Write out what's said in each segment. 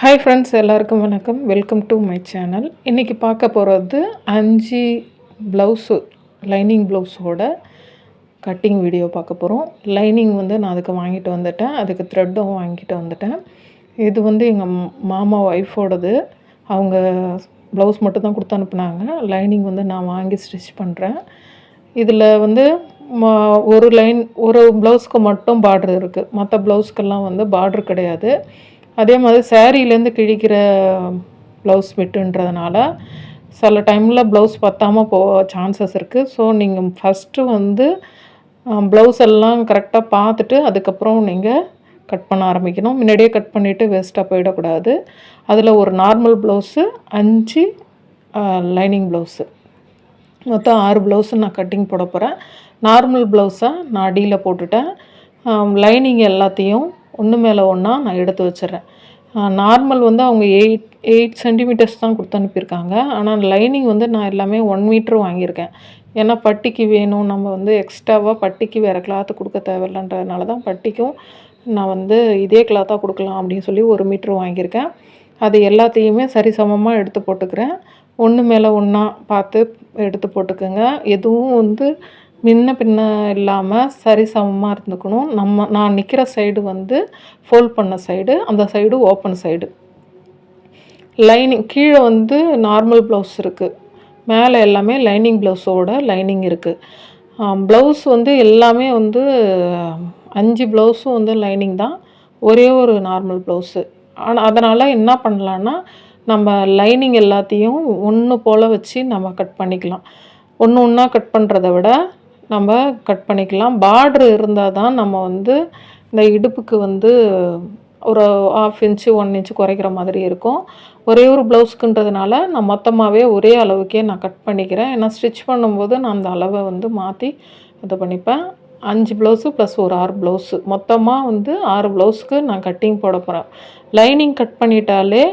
Hi friends எல்லாருக்கும் வணக்கம். Welcome to my channel இன்றைக்கி பார்க்க போகிறது அஞ்சு ப்ளவுஸு லைனிங் ப்ளவுஸோட கட்டிங் வீடியோ பார்க்க போகிறோம் லைனிங் வந்து நான் அதுக்கு வாங்கிட்டு வந்துட்டேன். அதுக்கு த்ரெட்டும் வாங்கிட்டு வந்துட்டேன். இது வந்து எங்கள் மாமா ஒய்ஃபோடது அவங்க ப்ளவுஸ் மட்டும் தான் கொடுத்து அனுப்புனாங்க. லைனிங் வந்து நான் வாங்கி ஸ்டிச் பண்ணுறேன் இதில் வந்து ஒரு லைன் ஒரு ப்ளவுஸ்க்கு மட்டும் பார்டர் இருக்குது மற்ற ப்ளவுஸ்க்கெல்லாம் வந்து பார்டர் கிடையாது. அதே மாதிரி சேரீலேருந்து கிழிக்கிற ப்ளவுஸ் விட்டுன்றதுனால சில டைமில் ப்ளவுஸ் பத்தாமல் போக சான்சஸ் இருக்குது ஸோ நீங்கள் ஃபஸ்ட்டு வந்து ப்ளவுஸ் எல்லாம் கரெக்டாக பார்த்துட்டு அதுக்கப்புறம் நீங்கள் கட் பண்ண ஆரம்பிக்கணும். முன்னாடியே கட் பண்ணிவிட்டு வேஸ்ட்டாக போயிடக்கூடாது. அதில் ஒரு நார்மல் ப்ளவுஸு அஞ்சு லைனிங் ப்ளவுஸு. மொத்தம் ஆறு ப்ளவுஸு நான் கட்டிங் போட போகிறேன் நார்மல் ப்ளவுஸை நான் அடியில் போட்டுட்டேன். லைனிங் எல்லாத்தையும் ஒன்று மேலே ஒன்றா நான் எடுத்து வச்சிடுறேன். நார்மல் வந்து அவங்க எயிட் எயிட் சென்டிமீட்டர்ஸ் தான் கொடுத்து அனுப்பியிருக்காங்க. ஆனால் லைனிங் வந்து நான் எல்லாமே ஒன் மீட்ரு வாங்கியிருக்கேன். ஏன்னா பட்டிக்கு வேணும். நம்ம வந்து எக்ஸ்ட்ராவாக பட்டிக்கு வேறு கிளாத்து கொடுக்க தேவையில்லைன்றதுனால தான் பட்டிக்கும் நான் வந்து இதே கிளாத்தாக கொடுக்கலாம் அப்படின்னு சொல்லி ஒரு மீட்ரு வாங்கியிருக்கேன். அது எல்லாத்தையுமே சரிசமமாக எடுத்து போட்டுக்கிறேன். ஒன்று மேலே ஒன்றா பார்த்து எடுத்து போட்டுக்கோங்க. எதுவும் வந்து முன்ன பின்ன இல்லாமல் சரிசமமாக இருந்துக்கணும். நம்ம நான் நிற்கிற சைடு வந்து ஃபோல்ட் பண்ண சைடு அந்த சைடு ஓப்பன் சைடு லைனிங் கீழே வந்து நார்மல் ப்ளவுஸ் இருக்குது மேலே எல்லாமே லைனிங் ப்ளவுஸோட லைனிங் இருக்குது ப்ளவுஸ் வந்து எல்லாமே வந்து அஞ்சு ப்ளவுஸும் வந்து லைனிங் தான். ஒரே ஒரு நார்மல் ப்ளவுஸு ஆனால் அதனால் என்ன பண்ணலான்னா நம்ம லைனிங் எல்லாத்தையும் ஒன்று போல் வச்சு நம்ம கட் பண்ணிக்கலாம். ஒன்று ஒன்றா கட் பண்ணுறத விட நம்ம கட் பண்ணிக்கலாம். பார்ட்ரு இருந்தால் தான் நம்ம வந்து இந்த இடுப்புக்கு வந்து ஒரு ஆஃப் இன்ச்சு ஒன் இன்ச்சு குறைக்கிற மாதிரி இருக்கும். ஒரே ஒரு ப்ளவுஸ்க்குன்றதுனால நான் மொத்தமாகவே ஒரே அளவுக்கே நான் கட் பண்ணிக்கிறேன். ஏன்னா ஸ்டிச் பண்ணும்போது நான் அந்த அளவை வந்து மாற்றி இது பண்ணிப்பேன். அஞ்சு ப்ளவுஸு ப்ளஸ் ஒரு ஆறு ப்ளவுஸு. மொத்தமாக வந்து ஆறு ப்ளவுஸ்க்கு நான் கட்டிங் போட போகிறேன் லைனிங் கட் பண்ணிட்டாலே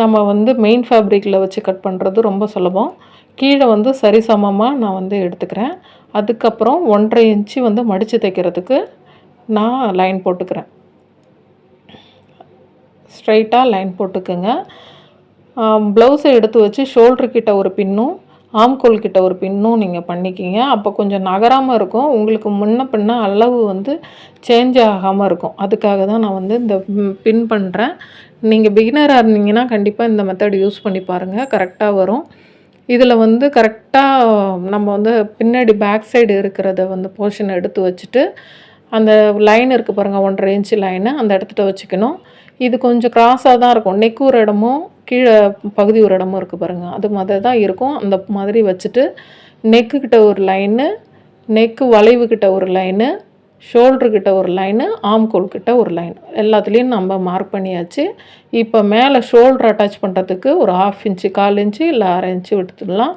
நம்ம வந்து மெயின் ஃபேப்ரிக்கில் வச்சு கட் பண்ணுறது ரொம்ப சுலபம். கீழே வந்து சரிசமமாக நான் வந்து எடுத்துக்கிறேன். அதுக்கப்புறம் ஒன்றரை இன்ச்சு வந்து மடித்து தைக்கிறதுக்கு நான் லைன் போட்டுக்கிறேன். ஸ்ட்ரைட்டாக லைன் போட்டுக்கோங்க. ப்ளவுஸை எடுத்து வச்சு ஷோல்டருக்கிட்ட கிட்ட ஒரு பின்னும் ஆம்கோல் கிட்ட ஒரு பின்னும் நீங்கள் பண்ணிக்கிங்க. அப்போ கொஞ்சம் நகராமல் இருக்கும். உங்களுக்கு முன்ன பின்ன அளவு வந்து சேஞ்ச் ஆகாமல் இருக்கும். அதுக்காக தான் நான் வந்து இந்த பின் பண்ணுறேன் நீங்கள் பிகினராக இருந்தீங்கன்னா கண்டிப்பாக இந்த மெத்தட் யூஸ் பண்ணி பாருங்கள் கரெக்டாக வரும். இதில் வந்து கரெக்டாக நம்ம வந்து பின்னாடி பேக் சைடு இருக்கிறத வந்து போர்ஷன் எடுத்து வச்சுட்டு அந்த லைன் இருக்குது பாருங்கள் ஒன்றரை இன்ச்சு லைனு அந்த இடத்துல வச்சுக்கணும். இது கொஞ்சம் கிராஸாக தான் இருக்கும். நெக் ஒரு இடமும் கீழே பகுதி ஒரு இடமும் இருக்குது பாருங்கள் அது மாதிரி தான் இருக்கும். அந்த மாதிரி வச்சுட்டு நெக்கு கிட்ட ஒரு லைனு நெக்கு வளைவு கிட்ட ஒரு லைனு ஷோல்ட்ரு ஒரு லைனு ஆம்கோல் கிட்ட ஒரு லைன் எல்லாத்துலேயும் நம்ம மார்க் பண்ணியாச்சு. இப்போ மேலே ஷோல்டர் அட்டாச் பண்ணுறதுக்கு ஒரு ஹாஃப் இன்ச்சு கால் இன்ச்சு இல்லை அரை இன்ச்சு விட்டுடலாம்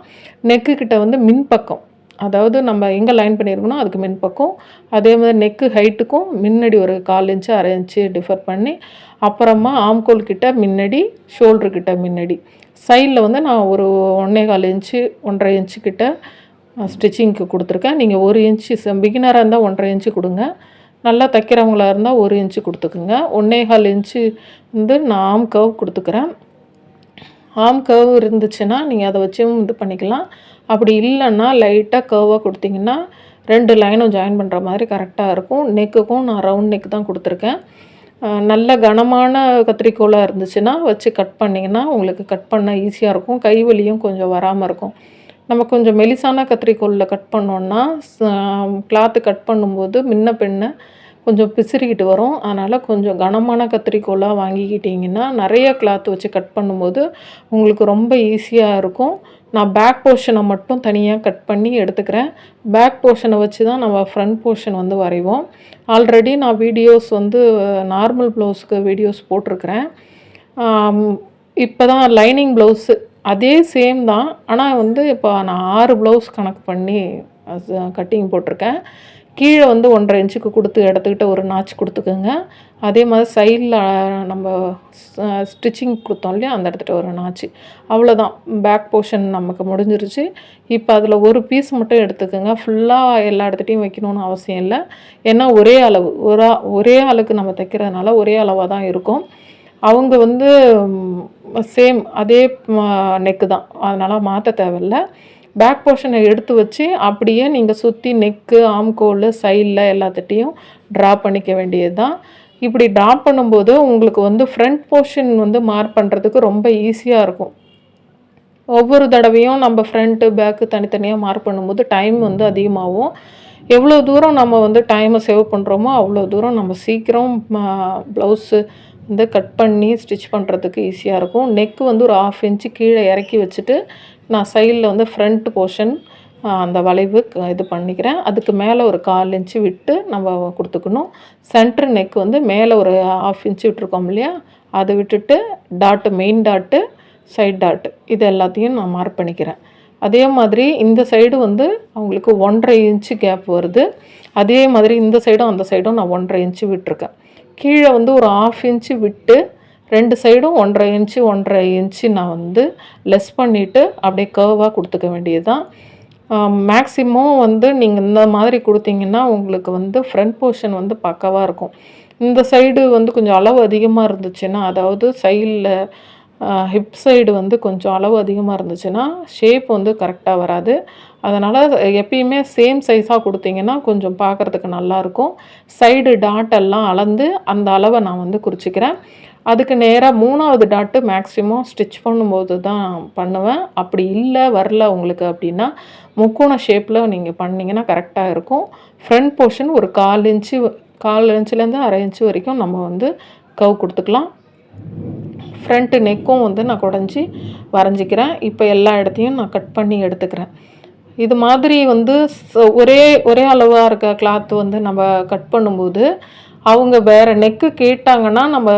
நெக்கு கிட்ட வந்து மின்பக்கம். அதாவது நம்ம எங்கே லைன் பண்ணியிருக்கணும் அதுக்கு மின்பக்கம். அதே மாதிரி நெக்கு ஹைட்டுக்கும் முன்னாடி ஒரு கால் இன்ச்சு அரை இன்ச்சு டிஃபர் பண்ணி அப்புறமா ஆம்கோல் கிட்ட முன்னாடி ஷோல்ட்ரு கிட்ட முன்னாடி. சைடில் வந்து நான் ஒரு ஒன்றே கால் இன்ச்சு ஒன்றரை இன்ச்சு கிட்ட ஸ்டிச்சிங்க்கு கொடுத்துருக்கேன். நீங்கள் ஒரு இன்ச்சு பிகினராக இருந்தால் ஒன்றரை இன்ச்சு கொடுங்க. நல்லா தைக்கிறவங்களாக இருந்தால் ஒரு இன்ச்சு கொடுத்துக்குங்க. ஒன்றே கால் இன்ச்சு வந்து நான் ஆம் கர்வ் கொடுத்துக்கிறேன். ஆம் கவ் இருந்துச்சுன்னா நீங்கள் அதை வச்சும் இது பண்ணிக்கலாம். அப்படி இல்லைன்னா லைட்டாக கர்வாக கொடுத்தீங்கன்னா ரெண்டு லைனும் ஜாயின் பண்ணுற மாதிரி கரெக்டாக இருக்கும். நெக்குக்கும் நான் ரவுண்ட் நெக் தான் கொடுத்துருக்கேன். நல்ல கனமான கத்திரிக்கோலாக இருந்துச்சுன்னா வச்சு கட் பண்ணிங்கன்னா உங்களுக்கு கட் பண்ண ஈஸியாக இருக்கும். கை வலியும் கொஞ்சம் வராமல் இருக்கும். நம்ம கொஞ்சம் மெலிசான கத்திரிக்கோலில் கட் பண்ணோன்னா கிளாத்து கட் பண்ணும்போது முன்ன பின்ன கொஞ்சம் பிசிறிக்கிட்டு வரும். அதனால் கொஞ்சம் கனமான கத்திரிக்கோலாக வாங்கிக்கிட்டிங்கன்னா நிறைய கிளாத் வச்சு கட் பண்ணும்போது உங்களுக்கு ரொம்ப ஈஸியாக இருக்கும். நான் பேக் போர்ஷனை மட்டும் தனியாக கட் பண்ணி எடுத்துக்கிறேன். பேக் போர்ஷனை வச்சு தான் நம்ம ஃப்ரண்ட் போர்ஷன் வந்து வரைவோம். ஆல்ரெடி நான் வீடியோஸ் வந்து நார்மல் ப்ளவுஸுக்கு வீடியோஸ் போட்டிருக்கிறேன். இப்போ தான் லைனிங் ப்ளவுஸு அதே சேம் தான். ஆனால் வந்து இப்போ நான் ஆறு ப்ளவுஸ் கணக்கு பண்ணி கட்டிங் போட்டிருக்கேன். கீழே வந்து ஒன்றரை இன்ச்சுக்கு கொடுத்து இடத்துக்கிட்ட ஒரு நாச்சு கொடுத்துக்குங்க. அதே மாதிரி சைடில் நம்ம ஸ்டிச்சிங் கொடுத்தோம் இல்லையா? அந்த இடத்துல ஒரு நாச்சு அவ்வளோதான் பேக் போர்ஷன் நமக்கு முடிஞ்சிருச்சு. இப்போ அதில் ஒரு பீஸ் மட்டும் எடுத்துக்கோங்க. ஃபுல்லாக எல்லா இடத்துட்டையும் வைக்கணும்னு அவசியம் இல்லை. ஏன்னா ஒரே அளவு. ஒரு ஒரே அளவுக்கு நம்ம தைக்கிறதுனால ஒரே அளவாக தான் இருக்கும். அவங்க வந்து சேம் அதே நெக்கு தான். அதனால் மாற்ற தேவையில்ல. பேக் போர்ஷனை எடுத்து வச்சு அப்படியே நீங்கள் சுற்றி நெக்கு ஆம்கோல் சைடில் எல்லாத்துட்டையும் ட்ரா பண்ணிக்க வேண்டியது தான் இப்படி ட்ரா பண்ணும்போது உங்களுக்கு வந்து ஃப்ரண்ட் போர்ஷன் வந்து மார்க் பண்ணுறதுக்கு ரொம்ப ஈஸியாக இருக்கும். ஒவ்வொரு தடவையும் நம்ம ஃப்ரண்ட்டு பேக்கு தனித்தனியாக மார்க் பண்ணும்போது டைம் வந்து அதிகமாகும். எவ்வளோ தூரம் நம்ம வந்து டைமை சேவ் பண்ணுறோமோ அவ்வளோ தூரம் நம்ம சீக்கிரம் ப்ளவுஸு வந்து கட் பண்ணி ஸ்டிச் பண்ணுறதுக்கு ஈஸியாக இருக்கும். நெக்கு வந்து ஒரு ஆஃப் இன்ச்சு கீழே இறக்கி வச்சுட்டு நான் சைடில் வந்து ஃப்ரண்ட் போர்ஷன் அந்த வளைவு இது பண்ணிக்கிறேன். அதுக்கு மேலே ஒரு கால் இன்ச்சு விட்டு நம்ம கொடுத்துக்கணும். சென்ட்ரு நெக் வந்து மேலே ஒரு ஆஃப் இன்ச்சு விட்டுருக்கோம் இல்லையா? அதை விட்டுட்டு tattoo main tattoo side tattoo இது எல்லாத்தையும் நான் மார்க் பண்ணிக்கிறேன். அதே மாதிரி இந்த சைடு வந்து அவங்களுக்கு ஒன்றரை இன்ச்சு கேப் வருது. அதே மாதிரி இந்த சைடும் அந்த சைடும் நான் ஒன்றரை இன்ச்சு விட்டுருக்கேன். கீழே வந்து ஒரு ஆஃப் இன்ச்சு விட்டு ரெண்டு சைடும் ஒன்றரை இன்ச்சு ஒன்றரை இன்ச்சு நான் வந்து லெஸ் பண்ணிவிட்டு அப்படியே கர்வாக கொடுத்துக்க வேண்டியது தான் மேக்ஸிமம் வந்து நீங்கள் இந்த மாதிரி கொடுத்தீங்கன்னா உங்களுக்கு வந்து ஃப்ரண்ட் போர்ஷன் வந்து பக்கவாக இருக்கும். இந்த சைடு வந்து கொஞ்சம் அளவு அதிகமாக இருந்துச்சுன்னா அதாவது சைடில் ஹிப் சைடு வந்து கொஞ்சம் அளவு அதிகமாக இருந்துச்சுன்னா ஷேப் வந்து கரெக்டாக வராது. அதனால் எப்பயுமே சேம் சைஸாக கொடுத்தீங்கன்னா கொஞ்சம் பார்க்குறதுக்கு நல்லாயிருக்கும். சைடு டாட்டெல்லாம் அளந்து அந்த அளவை நான் வந்து குறிச்சிக்கிறேன். அதுக்கு நேராக மூணாவது டாட்டு மேக்ஸிமம் ஸ்டிச் பண்ணும்போது தான் பண்ணுவேன். அப்படி இல்லை வரல உங்களுக்கு அப்படின்னா முக்கோண ஷேப்பில் நீங்கள் பண்ணிங்கன்னா கரெக்டாக இருக்கும். ஃப்ரண்ட் போர்ஷன் ஒரு கால் இன்ச்சு கால் இன்ச்சுலேருந்து அரை இன்ச்சு வரைக்கும் நம்ம வந்து கவ் கொடுத்துக்கலாம். ஃப்ரண்ட்டு நெக்கும் வந்து நான் குடஞ்சி வரைஞ்சிக்கிறேன். இப்போ எல்லா இடத்தையும் நான் கட் பண்ணி எடுத்துக்கிறேன். இது மாதிரி வந்து ஒரே ஒரே அளவாக இருக்க கிளாத் வந்து நம்ம கட் பண்ணும்போது அவங்க வேறு நெக்கு கேட்டாங்கன்னா நம்ம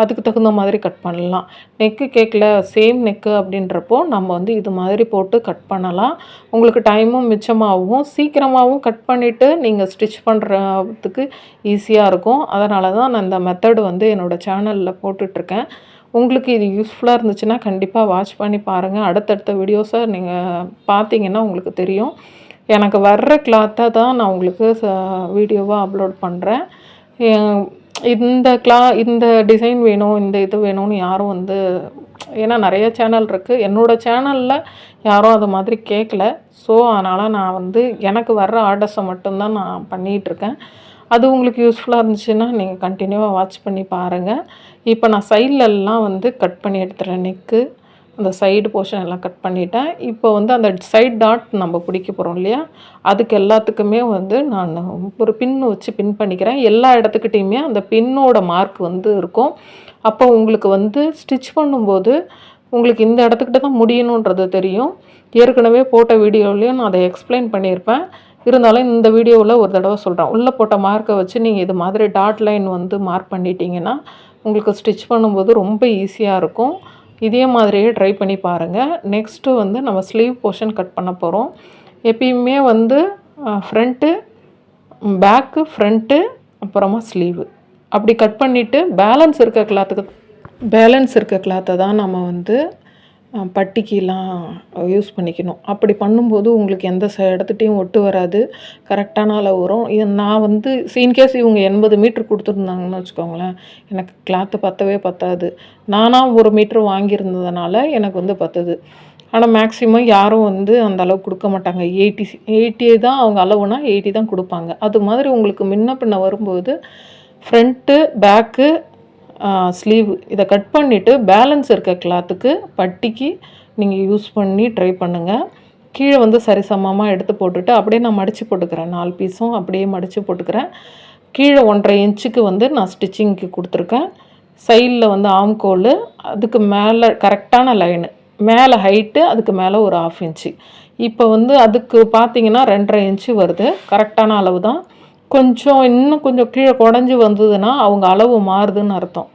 அதுக்கு தகுந்த மாதிரி கட் பண்ணலாம். நெக்கு கேட்கல சேம் நெக்கு அப்படின்றப்போ நம்ம வந்து இது மாதிரி போட்டு கட் பண்ணலாம். உங்களுக்கு டைமும் மிச்சமாகவும் சீக்கிரமாகவும் கட் பண்ணிவிட்டு நீங்கள் ஸ்டிச் பண்ணுறதுக்கு ஈஸியாக இருக்கும். அதனால தான் நான் இந்த மெத்தடு வந்து என்னோடய சேனலில் போட்டுட்ருக்கேன். உங்களுக்கு இது யூஸ்ஃபுல்லாக இருந்துச்சுன்னா கண்டிப்பாக வாட்ச் பண்ணி பாருங்கள் அடுத்தடுத்த வீடியோஸை நீங்கள் பார்த்தீங்கன்னா உங்களுக்கு தெரியும். எனக்கு வர்ற கிளாத்தை தான் நான் உங்களுக்கு வீடியோவாக அப்லோட் பண்ணுறேன் இந்த கிளா இந்த டிசைன் வேணும் இந்த இது வேணும்னு யாரும் வந்து ஏன்னா நிறைய சேனல் இருக்குது என்னோடய சேனலில் யாரும் அது மாதிரி கேட்கல ஸோ அதனால் நான் வந்து எனக்கு வர்ற ஆர்டர்ஸை மட்டும்தான் நான் பண்ணிகிட்ருக்கேன் அது உங்களுக்கு யூஸ்ஃபுல்லாக இருந்துச்சுன்னா நீங்கள் கண்டினியூவாக வாட்ச் பண்ணி பாருங்கள் இப்போ நான் சைட்லெல்லாம் வந்து கட் பண்ணி எடுத்துகிறேன் நெக்கு அந்த சைடு போர்ஷன் எல்லாம் கட் பண்ணிட்டேன். இப்போ வந்து அந்த சைட் டாட் நம்ம பிடிக்க போகிறோம் இல்லையா? அதுக்கு எல்லாத்துக்குமே வந்து நான் ஒரு பின் வச்சு பின் பண்ணிக்கிறேன். எல்லா இடத்துக்கிட்டையுமே அந்த பின்னோட மார்க் வந்து இருக்கும். அப்போ உங்களுக்கு வந்து ஸ்டிச் பண்ணும்போது உங்களுக்கு இந்த இடத்துக்கிட்ட தான் முடியணுன்றது தெரியும். ஏற்கனவே போட்ட வீடியோலையும் நான் அதை எக்ஸ்பிளைன் பண்ணியிருப்பேன். இருந்தாலும் இந்த வீடியோவில் ஒரு தடவை சொல்கிறேன் உள்ளே போட்ட மார்க்கை வச்சு நீங்கள் இது மாதிரி டாட் லைன் வந்து மார்க் பண்ணிட்டீங்கன்னா உங்களுக்கு ஸ்டிச் பண்ணும்போது ரொம்ப ஈஸியாக இருக்கும். இதே மாதிரியே ட்ரை பண்ணி பாருங்கள் நெக்ஸ்ட்டு வந்து நம்ம ஸ்லீவ் போர்ஷன் கட் பண்ண போகிறோம் எப்பயுமே வந்து ஃப்ரண்ட்டு பேக்கு ஃப்ரண்ட்டு அப்புறமா ஸ்லீவு அப்படி கட் பண்ணிவிட்டு பேலன்ஸ் இருக்க கிளாத்துக்கு பேலன்ஸ் இருக்க கிளாத்தை தான் நம்ம வந்து பட்டிக்கெலாம் யூஸ் பண்ணிக்கணும். அப்படி பண்ணும்போது உங்களுக்கு எந்த ச இடத்துட்டையும் ஒட்டு வராது. கரெக்டான அளவு வரும். இது நான் வந்து இன்கேஸ் இவங்க எண்பது மீட்ரு கொடுத்துருந்தாங்கன்னு வச்சுக்கோங்களேன் எனக்கு கிளாத்து பத்தவே பத்தாது. நானாக ஒரு மீட்ரு வாங்கியிருந்ததுனால எனக்கு வந்து பத்துது. ஆனால் மேக்ஸிமம் யாரும் வந்து அந்த அளவு கொடுக்க மாட்டாங்க. எயிட்டி எயிட்டி தான் அவங்க அளவுனா எயிட்டி தான் கொடுப்பாங்க. அது மாதிரி உங்களுக்கு முன்ன பின்ன வரும்போது ஃப்ரண்ட்டு பேக்கு ஸ்லீவ் இதை கட் பண்ணிவிட்டு பேலன்ஸ் இருக்க கிளாத்துக்கு பட்டிக்கு நீங்கள் யூஸ் பண்ணி ட்ரை பண்ணுங்கள் கீழே வந்து சரிசமமாக எடுத்து போட்டுட்டு அப்படியே நான் மடித்து போட்டுக்கிறேன். நாலு பீஸும் அப்படியே மடித்து போட்டுக்கிறேன். கீழே ஒன்றரை இன்ச்சுக்கு வந்து நான் ஸ்டிச்சிங்க்கு கொடுத்துருக்கேன். சைடில் வந்து ஆம்கோல் அதுக்கு மேலே கரெக்டான லைனு மேலே ஹைட்டு அதுக்கு மேலே ஒரு ஆஃப் இன்ச்சு இப்போ வந்து அதுக்கு பார்த்தீங்கன்னா ரெண்டரை இன்ச்சு வருது. கரெக்டான அளவு தான் கொஞ்சம் இன்னும் கொஞ்சம் கீழே குடஞ்சி வந்ததுன்னா அவங்க அளவு மாறுதுன்னு அர்த்தம்.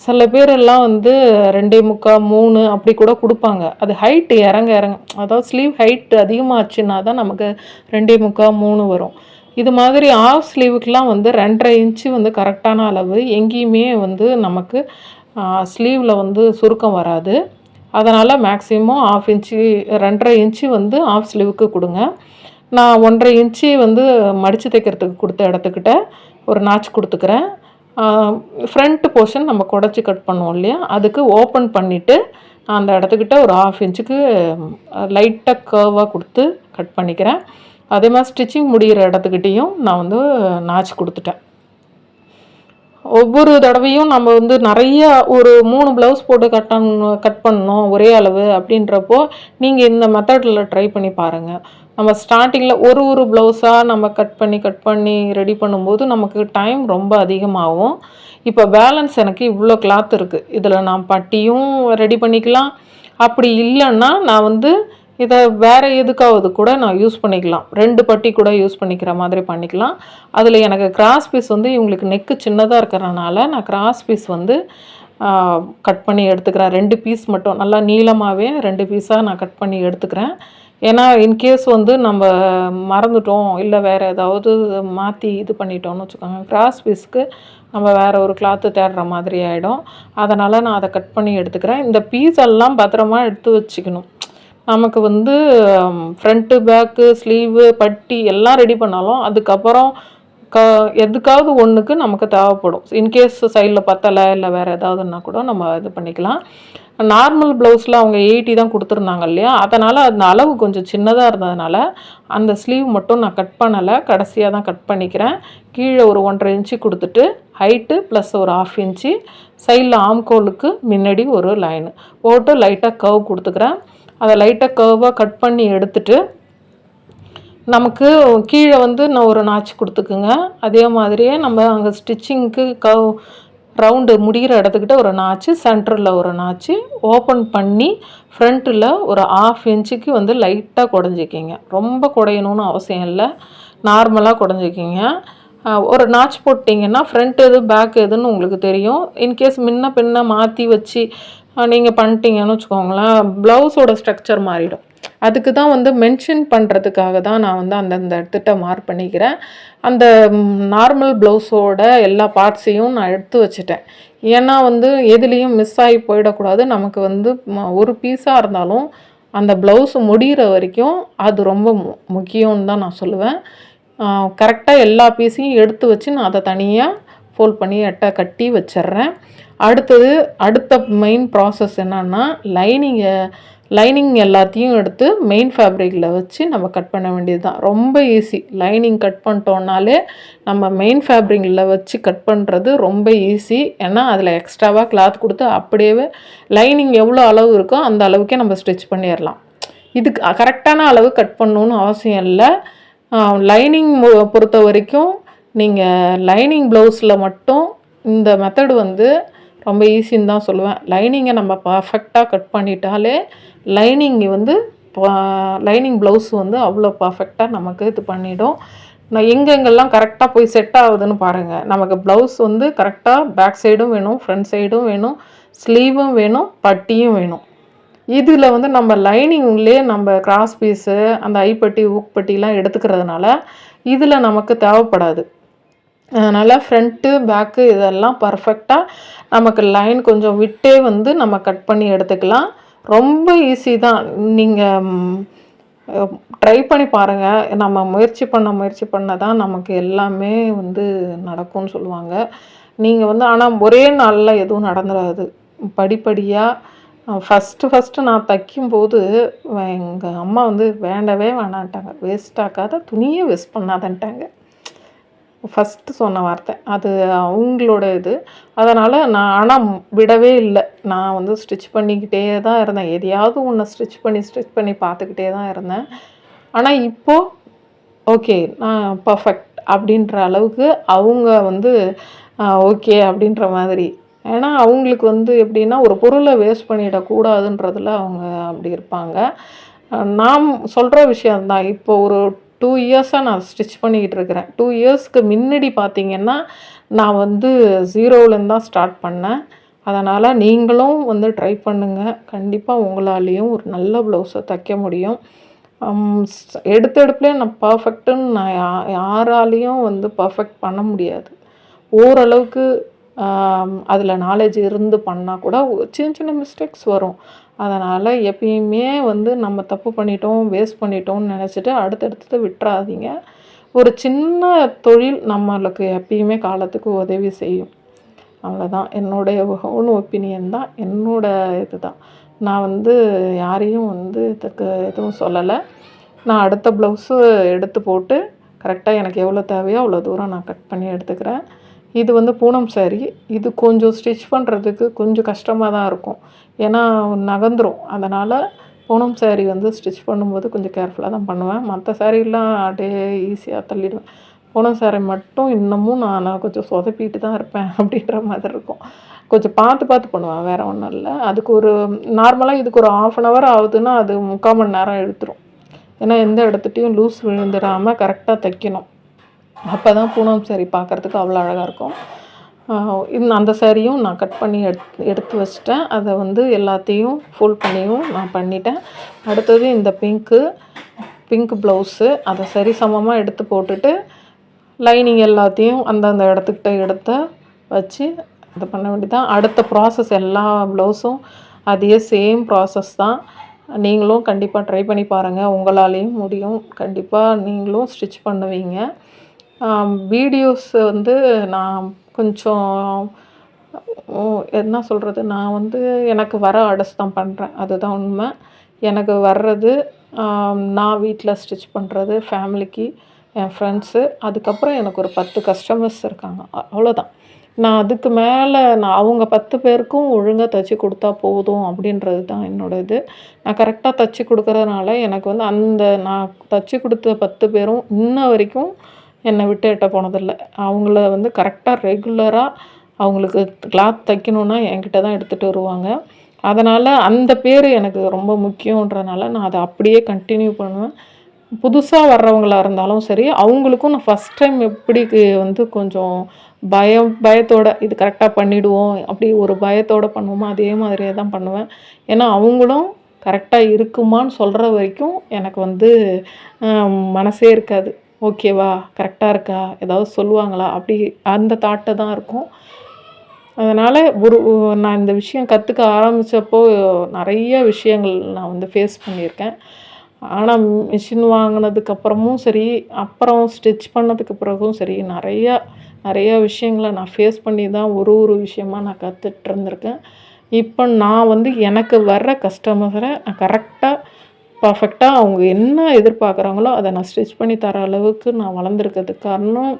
சில பேரெல்லாம் வந்து ரெண்டே முக்கால் மூணு அப்படி கூட கொடுப்பாங்க. அது ஹைட்டு இறங்க இறங்க. அதாவது ஸ்லீவ் ஹைட்டு அதிகமாகச்சுன்னா தான் நமக்கு ரெண்டே முக்கால் மூணு வரும். இது மாதிரி ஆஃப் ஸ்லீவுக்கெலாம் வந்து ரெண்டரை இன்ச்சு வந்து கரெக்டான அளவு எங்கேயுமே வந்து நமக்கு ஸ்லீவில் வந்து சுருக்கம் வராது. அதனால் மேக்ஸிமம் ஆஃப் இன்ச்சு ரெண்டரை இன்ச்சு வந்து ஆஃப் ஸ்லீவுக்கு கொடுங்க. நான் ஒன்றரை இன்ச்சு வந்து மடித்து தைக்கிறதுக்கு கொடுத்த இடத்துக்கிட்ட ஒரு நாச்சு கொடுத்துக்கிறேன். ஃப்ரண்ட் போர்ஷன் நம்ம குடச்சி கட் பண்ணுவோம் இல்லையா? அதுக்கு ஓப்பன் பண்ணிவிட்டு நான் அந்த இடத்துக்கிட்ட ஒரு ஆஃப் இன்ச்சுக்கு லைட்டாக கர்வாக கொடுத்து கட் பண்ணிக்கிறேன். அதே மாதிரி ஸ்டிச்சிங் முடிகிற இடத்துக்கிட்டேயும் நான் வந்து நாச்சு கொடுத்துட்டேன். ஒவ்வொரு தடவையும் நம்ம வந்து நிறைய ஒரு மூணு ப்ளவுஸ் போட்டு கட் கட் பண்ணணும் ஒரே அளவு அப்படின்றப்போ நீங்கள் இந்த மெத்தடில் ட்ரை பண்ணி பாருங்கள் நம்ம ஸ்டார்டிங்கில் ஒரு ஒரு ப்ளவுஸாக நம்ம கட் பண்ணி கட் பண்ணி ரெடி பண்ணும்போது நமக்கு டைம் ரொம்ப அதிகமாகும். இப்போ பேலன்ஸ் எனக்கு இவ்வளோ கிளாத் இருக்குது இதில் நான் பட்டியும் ரெடி பண்ணிக்கலாம். அப்படி இல்லைன்னா நான் வந்து இதை வேறு எதுக்காவது கூட நான் யூஸ் பண்ணிக்கலாம். ரெண்டு பட்டி கூட யூஸ் பண்ணிக்கிற மாதிரி பண்ணிக்கலாம். அதில் எனக்கு கிராஸ் பீஸ் வந்து இவங்களுக்கு நெக்கு சின்னதாக இருக்கிறனால நான் கிராஸ் பீஸ் வந்து கட் பண்ணி எடுத்துக்கிறேன். ரெண்டு பீஸ் மட்டும். நல்லா நீளமாகவே ரெண்டு பீஸாக நான் கட் பண்ணி எடுத்துக்கிறேன். ஏன்னா இன்கேஸ் வந்து நம்ம மறந்துட்டோம் இல்லை வேறு ஏதாவது மாற்றி இது பண்ணிட்டோம்னு வச்சுக்கோங்க கிராஸ் பீஸ்க்கு நம்ம வேறு ஒரு கிளாத்து தேடுற மாதிரி ஆகிடும் அதனால் நான் அதை கட் பண்ணி எடுத்துக்கிறேன். இந்த பீஸ் எல்லாம் பத்திரமா எடுத்து வச்சுக்கணும். நமக்கு வந்து ஃப்ரண்ட்டு பேக்கு ஸ்லீவு பட்டி எல்லாம் ரெடி பண்ணாலும் அதுக்கப்புறம் க எதுக்காவது ஒன்றுக்கு நமக்கு தேவைப்படும். இன்கேஸ் சைடில் பத்தலை இல்லை வேறு ஏதாவதுன்னா கூட நம்ம இது பண்ணிக்கலாம். நார்மல் ப்ளவுஸில் அவங்க எயிட்டி தான் கொடுத்துருந்தாங்க இல்லையா? அதனால் அந்த அளவு கொஞ்சம் சின்னதாக இருந்ததுனால அந்த ஸ்லீவ் மட்டும் நான் கட் பண்ணலை. கடைசியாக தான் கட் பண்ணிக்கிறேன். கீழே ஒரு ஒன்றரை இன்ச்சு கொடுத்துட்டு ஹைட்டு ப்ளஸ் ஒரு ஆஃப் இன்ச்சு. சைடில் ஆம்கோலுக்கு முன்னாடி ஒரு லைனு போட்டு லைட்டாக கர்வ் கொடுத்துக்கிறேன். அதை லைட்டாக கர்வாக கட் பண்ணி எடுத்துகிட்டு நமக்கு கீழே வந்து நான் ஒரு நாச்சு கொடுத்துக்குங்க. அதே மாதிரியே நம்ம அங்கே ஸ்டிச்சிங்க்கு கவ் ரவுண்டு முடிகிற இடத்துக்கிட்ட ஒரு நாச்சு சென்டரில் ஒரு நாச்சு ஓப்பன் பண்ணி ஃப்ரண்ட்டில் ஒரு ஆஃப் இன்ச்சுக்கு வந்து லைட்டாக குடஞ்சிக்கிங்க. ரொம்ப குடையணும்னு அவசியம் இல்லை. நார்மலாக குடஞ்சிக்கிங்க. ஒரு நாச் போட்டிங்கன்னா ஃப்ரண்ட் எது பேக் எதுன்னு உங்களுக்கு தெரியும். இன்கேஸ் முன்ன பின்ன மாற்றி வச்சு நீங்கள் பண்ணிட்டீங்கன்னு வச்சுக்கோங்களேன். ப்ளவுஸோட ஸ்ட்ரக்சர் மாறிடும். அதுக்கு தான் வந்து மென்ஷன் பண்ணுறதுக்காக தான் நான் வந்து அந்தந்த இடத்துட்ட மார்க் பண்ணிக்கிறேன். அந்த நார்மல் ப்ளவுஸோட எல்லா பார்ட்ஸையும் நான் எடுத்து வச்சுட்டேன். ஏன்னா வந்து எதுலேயும் மிஸ் ஆகி போயிடக்கூடாது. நமக்கு வந்து ஒரு பீஸாக இருந்தாலும் அந்த ப்ளவுஸ் முடிகிற வரைக்கும் அது ரொம்ப முக்கியம்னு தான் நான் சொல்லுவேன். கரெக்டாக எல்லா பீஸையும் எடுத்து வச்சு நான் அதை தனியாக ஃபோல்ட் பண்ணி அட்டை கட்டி வச்சிட்றேன். அடுத்தது அடுத்த மெயின் ப்ராசஸ் என்னன்னா லைனிங்கை லைனிங் எல்லாத்தையும் எடுத்து மெயின் ஃபேப்ரிக்கில் வச்சு நம்ம கட் பண்ண வேண்டியது தான் ரொம்ப ஈஸி லைனிங் கட் பண்ணிட்டோன்னாலே நம்ம மெயின் ஃபேப்ரிக்கில் வச்சு கட் பண்ணுறது ரொம்ப ஈஸி ஏன்னா அதில் எக்ஸ்ட்ராவாக கிளாத் கொடுத்து அப்படியே லைனிங் எவ்வளோ அளவு இருக்கோ அந்த அளவுக்கே நம்ம ஸ்டிச் பண்ணிடலாம். இதுக்கு கரெக்டான அளவு கட் பண்ணணுன்னு அவசியம் இல்லை. லைனிங் பொறுத்த வரைக்கும் நீங்கள் லைனிங் ப்ளவுஸில் மட்டும் இந்த மெத்தடு வந்து ரொம்ப ஈஸின்னு தான் சொல்லுவேன். லைனிங்கை நம்ம பர்ஃபெக்டாக கட் பண்ணிட்டாலே லைனிங் வந்து லைனிங் ப்ளவுஸ் வந்து அவ்வளோ பர்ஃபெக்டாக நமக்கு இது பண்ணிடும். நான் எங்கெங்கெல்லாம் கரெக்டாக போய் செட் ஆகுதுன்னு பாருங்கள் நமக்கு ப்ளவுஸ் வந்து கரெக்டாக பேக் சைடும் வேணும் ஃப்ரண்ட் சைடும் வேணும் ஸ்லீவும் வேணும் பட்டியும் வேணும். இதில் வந்து நம்ம லைனிங்லேயே நம்ம கிராஸ் பீஸு அந்த ஐப்பட்டி ஊக்பட்டிலாம் எடுத்துக்கிறதுனால இதில் நமக்கு தேவைப்படாது. அதனால் ஃப்ரண்ட்டு பேக்கு இதெல்லாம் பர்ஃபெக்டாக நமக்கு லைன் கொஞ்சம் விட்டே வந்து நம்ம கட் பண்ணி எடுத்துக்கலாம். ரொம்ப ஈஸி தான். நீங்கள் ட்ரை பண்ணி பாருங்கள் நம்ம முயற்சி பண்ண முயற்சி பண்ண தான் நமக்கு எல்லாமே வந்து நடக்கும்னு சொல்லுவாங்க. நீங்கள் வந்து ஆனால் ஒரே நாளில் எதுவும் நடந்துடாது படிப்படியாக ஃபஸ்ட்டு ஃபஸ்ட்டு நான் தைக்கும்போது எங்கள் அம்மா வந்து வேண்டவே வேணான்ட்டாங்க. வேஸ்ட் ஆக்காத துணியே வேஸ்ட் பண்ணாதன்ட்டாங்க. ஃபஸ்ட்டு சொன்ன வார்த்தை. அது அவங்களோட இது. அதனால் நான் ஆனால் விடவே இல்லை. நான் வந்து ஸ்டிச் பண்ணிக்கிட்டே தான் இருந்தேன். எதையாவது ஒன்று ஸ்டிச் பண்ணி ஸ்டிச் பண்ணி பார்த்துக்கிட்டே தான் இருந்தேன். ஆனால் இப்போது ஓகே நான் பர்ஃபெக்ட் அப்படின்ற அளவுக்கு அவங்க வந்து ஓகே அப்படின்ற மாதிரி. ஏன்னா அவங்களுக்கு வந்து எப்படின்னா ஒரு பொருளை வேஸ்ட் பண்ணிடக்கூடாதுன்றதில் அவங்க அப்படி இருப்பாங்க. நாம் சொல்கிற விஷயந்தான் இப்போ ஒரு டூ இயர்ஸாக நான் ஸ்டிச் பண்ணிக்கிட்டு இருக்கிறேன். டூ இயர்ஸ்க்கு முன்னாடி பார்த்தீங்கன்னா நான் வந்து ஜீரோவிலேருந்து தான் ஸ்டார்ட் பண்ணேன். அதனால் நீங்களும் வந்து ட்ரை பண்ணுங்கள் கண்டிப்பாக உங்களாலேயும் ஒரு நல்ல ப்ளவுஸை தைக்க முடியும். எடுத்த எடுப்புலேயே நான் பர்ஃபெக்ட்டுன்னு நான் யா யாராலேயும் வந்து பர்ஃபெக்ட் பண்ண முடியாது. ஓரளவுக்கு அதில் நாலேஜ் இருந்து பண்ணால் கூட சின்ன சின்ன மிஸ்டேக்ஸ் வரும். அதனால் எப்பயுமே வந்து நம்ம தப்பு பண்ணிட்டோம் வேஸ்ட் பண்ணிட்டோம்னு நினச்சிட்டு அடுத்தடுத்தது விட்டுறாதீங்க. ஒரு சின்ன தொழில் நம்மளுக்கு எப்பயுமே காலத்துக்கு உதவி செய்யும். அவ்வளோதான் என்னுடைய ஓன் ஒப்பீனியன் தான். என்னோட இது தான் நான் வந்து யாரையும் வந்து இதுக்கு எதுவும் சொல்லலை. நான் அடுத்த ப்ளவுஸு எடுத்து போட்டு கரெக்டாக எனக்கு எவ்வளோ தேவையோ அவ்வளோ தூரம் நான் கட் பண்ணி எடுத்துக்கிறேன். இது வந்து பூனம் saree. இது கொஞ்சம் ஸ்டிச் பண்ணுறதுக்கு கொஞ்சம் கஷ்டமாக தான் இருக்கும். ஏன்னா நகர்ந்துரும். அதனால் பூனம் saree வந்து ஸ்டிச் பண்ணும்போது கொஞ்சம் கேர்ஃபுல்லாக தான் பண்ணுவேன். மற்ற சாரீலாம் அப்படியே ஈஸியாக தள்ளிடுவேன். பூனம் saree மட்டும் இன்னமும் நான் நான் கொஞ்சம் சொதப்பிட்டு தான் இருப்பேன் அப்படின்ற மாதிரி இருக்கும். கொஞ்சம் பார்த்து பார்த்து பண்ணுவேன். வேறு ஒன்றும் இல்லை. அதுக்கு ஒரு நார்மலாக இதுக்கு ஒரு ஆஃப் அன் ஹவர் ஆகுதுன்னா அது முக்கால் மணி நேரம் எடுத்துரும் ஏன்னா எந்த இடத்துட்டையும் லூஸ் விழுந்துடாமல் கரெக்டாக தைக்கணும். அப்போ தான் பூனம் சேரீ பார்க்குறதுக்கு அவ்வளோ அழகாக இருக்கும். இந்த அந்த சாரியும் நான் கட் பண்ணி எடுத்து எடுத்து வச்சிட்டேன். அதை வந்து எல்லாத்தையும் ஃபுல் பண்ணியும் நான் பண்ணிட்டேன். அடுத்தது இந்த பிங்க்கு பிங்க் ப்ளவுஸு அதை சரி சமமாக எடுத்து போட்டுட்டு லைனிங் எல்லாத்தையும் அந்தந்த இடத்துக்கிட்ட எடுத்த வச்சு இது பண்ண வேண்டியதான் அடுத்த ப்ராசஸ் எல்லா ப்ளவுஸும் அதே சேம் ப்ராசஸ் தான். நீங்களும் கண்டிப்பாக ட்ரை பண்ணி பாருங்கள் உங்களாலேயும் முடியும். கண்டிப்பாக நீங்களும் ஸ்டிச் பண்ணுவீங்க. வீடியோஸ் வந்து நான் கொஞ்சம் என்ன சொல்கிறது நான் வந்து எனக்கு வர ஆர்டர்ஸ் தான் பண்ணுறேன் அதுதான் உண்மை. எனக்கு வர்றது நான் வீட்டில் ஸ்டிச் பண்ணுறது ஃபேமிலிக்கு என் ஃப்ரெண்ட்ஸு அதுக்கப்புறம் எனக்கு ஒரு பத்து கஸ்டமர்ஸ் இருக்காங்க. அவ்வளோதான் நான் அதுக்கு மேலே நான் அவங்க பத்து பேருக்கும் ஒழுங்காக தைச்சி கொடுத்தா போதும் அப்படின்றது தான் என்னோட இது. நான் கரெக்டாக தைச்சி கொடுக்கறதுனால எனக்கு வந்து அந்த நான் தைச்சி கொடுத்த பத்து பேரும் இன்ன வரைக்கும் என்னை விட்டு எட்ட போனதில்லை. அவங்கள வந்து கரெக்டாக ரெகுலராக அவங்களுக்கு கிளாத் தைக்கணுன்னா என்கிட்ட தான் எடுத்துகிட்டு வருவாங்க. அதனால் அந்த பேர் எனக்கு ரொம்ப முக்கியன்றனால நான் அதை அப்படியே கண்டினியூ பண்ணுவேன். புதுசாக வர்றவங்களாக இருந்தாலும் சரி அவங்களுக்கும் நான் ஃபஸ்ட் டைம் எப்படி வந்து கொஞ்சம் பயம் பயத்தோட இது கரெக்டாக பண்ணிடுவோம் அப்படி ஒரு பயத்தோடு பண்ணுவோமோ அதே மாதிரியே தான் பண்ணுவேன். ஏன்னா அவங்களும் கரெக்டாக இருக்குமான்னு சொல்கிற வரைக்கும் எனக்கு வந்து மனசே இருக்காது. ஓகேவா? கரெக்டாக இருக்கா? ஏதாவது சொல்லுவாங்களா? அப்படி அந்த தாட்டை தான் இருக்கும். அதனால் ஒரு நான் இந்த விஷயம் கற்றுக்க ஆரம்பித்தப்போ நிறைய விஷயங்கள் நான் வந்து ஃபேஸ் பண்ணியிருக்கேன். ஆனால் மிஷின் வாங்கினதுக்கப்புறமும் சரி அப்புறம் ஸ்டிச் பண்ணதுக்கு பிறகும் சரி நிறையா நிறைய விஷயங்களை நான் ஃபேஸ் பண்ணி தான் ஒரு ஒரு விஷயமாக நான் கற்றுட்டு இருந்திருக்கேன். இப்போ நான் வந்து எனக்கு வர்ற கஸ்டமரை நான் கரெக்டாக பர்ஃபெக்டாக அவங்க என்ன எதிர்பார்க்குறாங்களோ அதை நான் ஸ்டிச் பண்ணி தர அளவுக்கு நான் வளர்ந்துருக்கிறதுக்கு காரணம்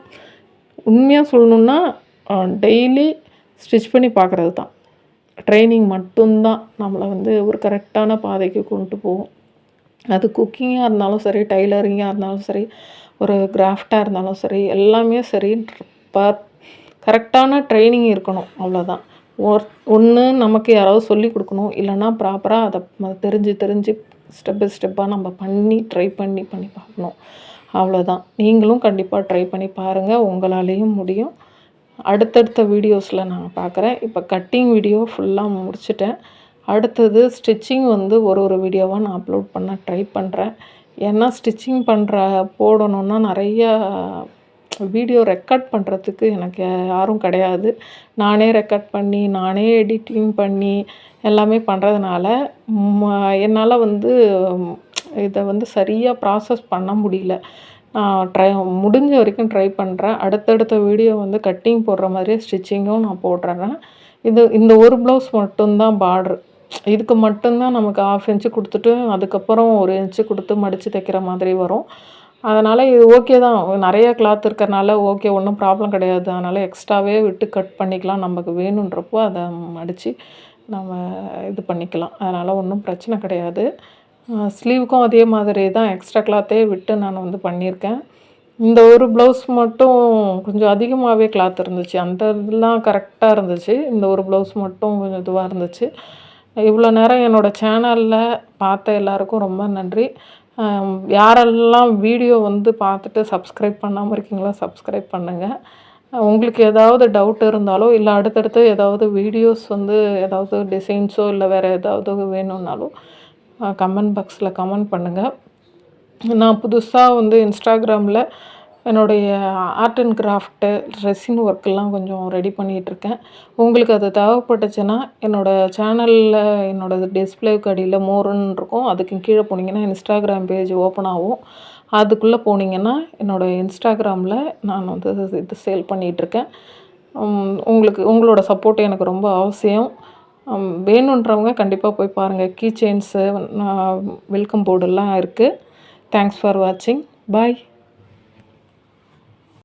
உண்மையாக சொல்லணுன்னா டெய்லி ஸ்டிச் பண்ணி பார்க்குறது தான். ட்ரைனிங் மட்டும்தான் நம்மளை வந்து ஒரு கரெக்டான பாதைக்கு கொண்டு போகும். அது குக்கிங்காக இருந்தாலும் சரி டைலரிங்காக இருந்தாலும் சரி ஒரு கிராஃப்டாக இருந்தாலும் சரி எல்லாமே சரி பர் கரெக்டான ட்ரைனிங் இருக்கணும் அவ்வளோதான் ஒரு ஒன்று நமக்கு யாராவது சொல்லி கொடுக்கணும் இல்லைன்னா ப்ராப்பராக அதை ம- தெரிஞ்சு தெரிஞ்சு ஸ்டெப் பை ஸ்டெப்பாக நம்ம பண்ணி ட்ரை பண்ணி பண்ணி பார்க்கணும். அவ்வளோதான் நீங்களும் கண்டிப்பாக ட்ரை பண்ணி பாருங்கள் உங்களாலேயும் முடியும். அடுத்தடுத்த வீடியோஸில் நான் பார்க்குறேன். இப்போ கட்டிங் வீடியோ ஃபுல்லாக முடிச்சிட்டேன். அடுத்தது ஸ்டிச்சிங் வந்து ஒரு ஒரு வீடியோவாக நான் அப்லோட் பண்ண ட்ரை பண்ணுறேன் ஏன்னா ஸ்டிச்சிங் பண்ணுற போடணுன்னா நிறையா வீடியோ ரெக்கார்ட் பண்ணுறதுக்கு எனக்கு யாரும் கிடையாது. நானே ரெக்கார்ட் பண்ணி நானே எடிட்டிங் பண்ணி எல்லாமே பண்ணுறதுனால என்னால் வந்து இதை வந்து சரியாக ப்ராசஸ் பண்ண முடியல. நான் ட்ரை முடிஞ்ச வரைக்கும் ட்ரை பண்ணுறேன் அடுத்தடுத்த வீடியோ வந்து கட்டிங் போடுற மாதிரியே ஸ்டிச்சிங்கும் நான் போடுறேன் இது இந்த ஒரு ப்ளவுஸ் மட்டும்தான் பார்ட்ரு இதுக்கு மட்டும்தான் நமக்கு ஆஃப் இன்ச்சு கொடுத்துட்டு அதுக்கப்புறம் ஒரு இன்ச்சு கொடுத்து மடித்து தைக்கிற மாதிரி வரும். அதனால் இது ஓகே தான். நிறைய கிளாத் இருக்கிறனால ஓகே ஒன்றும் ப்ராப்ளம் கிடையாது. அதனால் எக்ஸ்ட்ராவே விட்டு கட் பண்ணிக்கலாம். நமக்கு வேணுன்றப்போ அதை மடித்து நம்ம இது பண்ணிக்கலாம். அதனால் ஒன்றும் பிரச்சனை கிடையாது. ஸ்லீவுக்கும் அதே மாதிரி தான். எக்ஸ்ட்ரா கிளாத்தே விட்டு நான் வந்து பண்ணியிருக்கேன். இந்த ஒரு ப்ளவுஸ் மட்டும் கொஞ்சம் அதிகமாகவே கிளாத் இருந்துச்சு. அந்த இதெல்லாம் கரெக்டாக இருந்துச்சு. இந்த ஒரு ப்ளவுஸ் மட்டும் கொஞ்சம் இதுவாக இருந்துச்சு. இவ்வளோ நேரம் என்னோடய சேனலில் பார்த்த எல்லாருக்கும் ரொம்ப நன்றி. யாரெல்லாம் வீடியோ வந்து பார்த்துட்டு சப்ஸ்கிரைப் பண்ணாமல் இருக்கீங்களோ சப்ஸ்கிரைப் பண்ணுங்கள் உங்களுக்கு ஏதாவது டவுட் இருந்தாலோ இல்லை அடுத்தடுத்து ஏதாவது வீடியோஸ் வந்து ஏதாவது டிசைன்ஸோ இல்லை வேறு ஏதாவது வேணும்னாலும் கமெண்ட் பாக்ஸில் கமெண்ட் பண்ணுங்கள் நான் புதுசாக வந்து இன்ஸ்டாகிராமில் என்னுடைய ஆர்ட் அண்ட் கிராஃப்ட்டு ரெசின் ஒர்க்கெல்லாம் கொஞ்சம் ரெடி பண்ணிகிட்ருக்கேன் உங்களுக்கு அது தேவைப்பட்டுச்சுன்னா என்னோடய சேனலில் என்னோடய டிஸ்பிளேவுக்கு அடியில் மோருன்னு இருக்கும். அதுக்கு கீழே போனீங்கன்னா இன்ஸ்டாகிராம் பேஜ் ஓப்பன் ஆகும். அதுக்குள்ளே போனீங்கன்னா என்னோடய இன்ஸ்டாகிராமில் நான் வந்து இது சேல் பண்ணிகிட்ருக்கேன் உங்களுக்கு உங்களோட சப்போர்ட் எனக்கு ரொம்ப அவசியம். வேணுன்றவங்க கண்டிப்பாக போய் பாருங்கள் கீ செயின்ஸு வெல்கம் போர்டெல்லாம் இருக்குது தேங்க்ஸ் ஃபார் வாட்சிங் பாய்